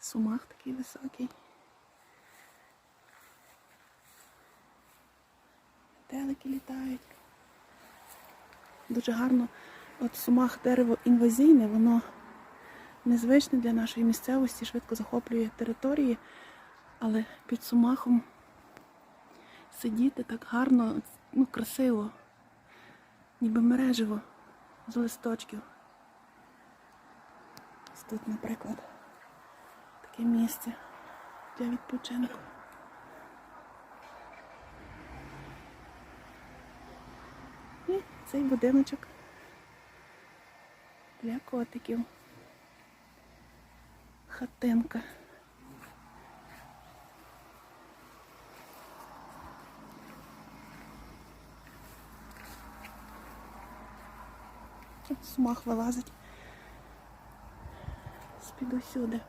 Сумах такий високий. Метелики літають. Дуже гарно. От сумах дерево інвазійне, воно незвичне для нашої місцевості, швидко захоплює території, але під сумахом сидіти так гарно, ну, красиво, ніби мереживо з листочків. Ось тут, наприклад, таке місце для відпочинку. І цей будиночок для котиків. Хатинка. Тут смах вилазить з-під усюди.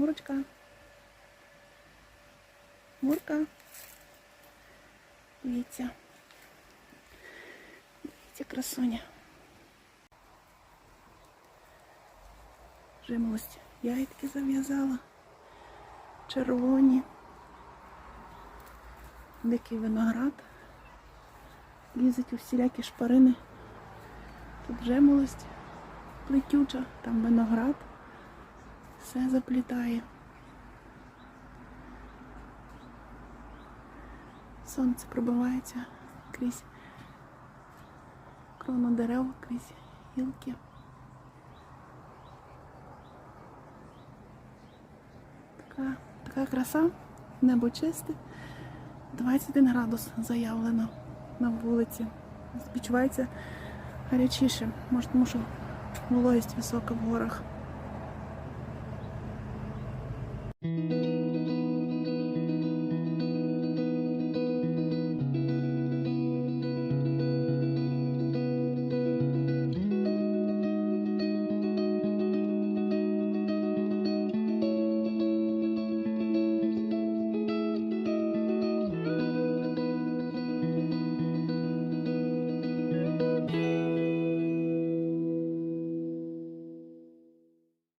Мурочка. Мурка. Дивіться. Дивіться, красуня. Жимолость. Яйтки зав'язала. Червоні. Дикий виноград. Лізуть у всілякі шпарини. Тут жимолость плетюча, там виноград. Все заплітає. Сонце пробивається крізь крону дерев, крізь гілки. Така, така краса, небо чисте. 21 градус заявлено на вулиці. Відчувається гарячіше, може тому що вологість висока в горах. Thank you.